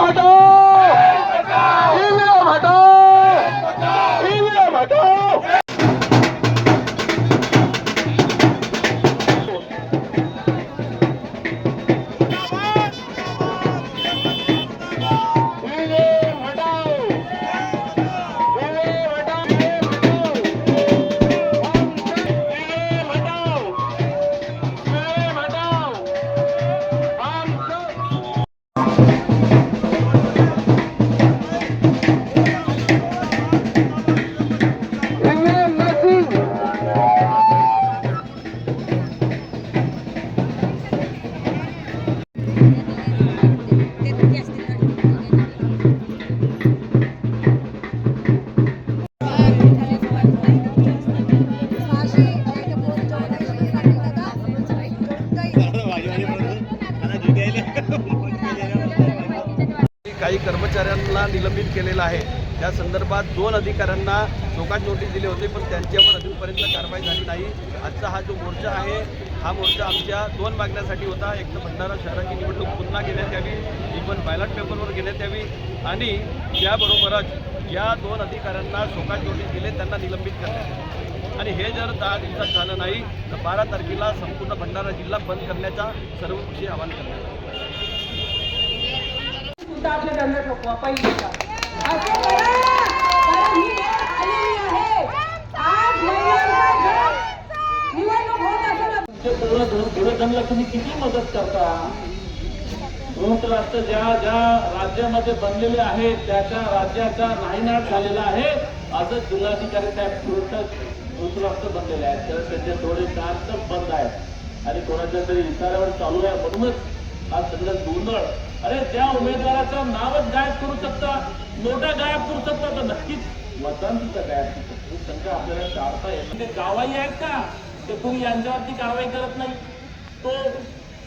মাতা काही कर्मचाऱ्यांना निलंबित केलेलं आहे. त्या संदर्भात दोन अधिकाऱ्यांना चौकात नोटीस दिली होती पण त्यांच्यावर अजूनपर्यंत कारवाई झाली नाही. आजचा हा जो मोर्चा आहे हा मोर्चा आमच्या दोन मागण्यासाठी होता. एक तर भंडारा शहराची निवडणूक पुन्हा घेण्यात यावी इव्हन पण बॅलट पेपरवर घेण्यात यावी आणि त्याबरोबरच या दोन अधिकाऱ्यांना चौकात नोटीस दिले त्यांना निलंबित करण्यात आणि हे जर दहा दिवसात झालं नाही तर बारा तारखेला संपूर्ण भंडारा जिल्हा बंद करण्याचा सर्वपक्षीय आवाहन करण्यात आपल्या दंड ठोकवा पाहिजे का असं करा. कारण ही वेळ आलेली आहे. आज महिलांचा जर निवडणूक होत तुम्ही किती मदत करता? संयुक्त राष्ट्र ज्या ज्या राज्यामध्ये बनलेले आहेत त्या त्या राज्याचा नायनाट झालेला आहे. असं जिल्हाधिकारी साहेब तुरंत संयुक्त राष्ट्र बनलेले आहेत. तर त्याचे थोडे शांत बंद आहेत. आणि कोणाच्या तरी इशाऱ्यावर चालू आहे. म्हणूनच हा सगळं गोंधळ अरे त्या उमेदवाराचं नावच गायब करू शकता नोटा गायब करू शकता तर नक्कीच मतदान गायब करू शकतो. शंका आपल्याला टाळता येत ते म्हणजे गावाही आहेत का? ते कोणी यांच्यावरती कारवाई करत नाही. तो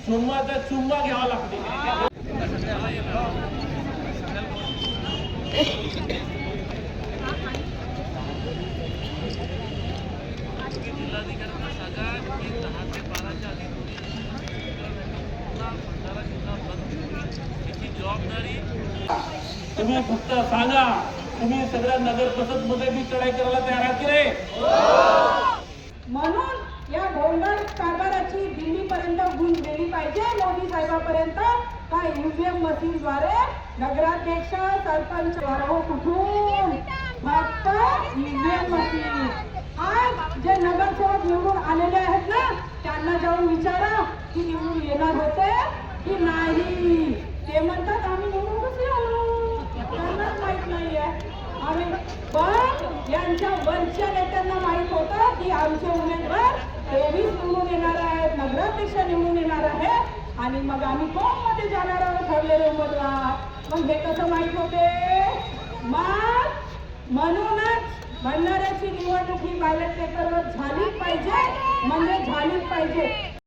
चुंबाचा चुंबा घ्यावा लागते. जबाबदारी. तुम्ही फक्त सांगा तुम्ही सगळ्या नगर परिषदमध्ये मी चढाई करायला तयार आहात की रे म्हणून या गोंधळ कारभाराची दिल्लीपर्यंत गुण गेली पाहिजे मोदी साहेबांपर्यंत. काय ईव्हीएम मशीनद्वारे नगराध्यक्ष सरपंच कुठून? फक्त ईव्हीएम मशीन. आज जे नगरसेवक निवडून आलेले आहेत ना त्यांना जाऊन विचारा की निवडून येणार होते की नाही. ते म्हणतात आम्ही निवडून कसे आलो त्यांनाच माहीत नाहीये आम्ही पण यांच्या नेत्यांना माहीत होतं की आमचे उमेदवार तेवीस निवडून येणार आहेत नगराध्यक्ष निवडून येणार आहे आणि मग आम्ही कोणमध्ये जाणार आहोत ठरलेले उमेदवार? मग हे कसं माहीत होते? मग म्हणूनच भंडाऱ्याची निवडणूक ही बॅलेट पेपरवर झालीच पाहिजे. म्हणजे झालीच पाहिजे.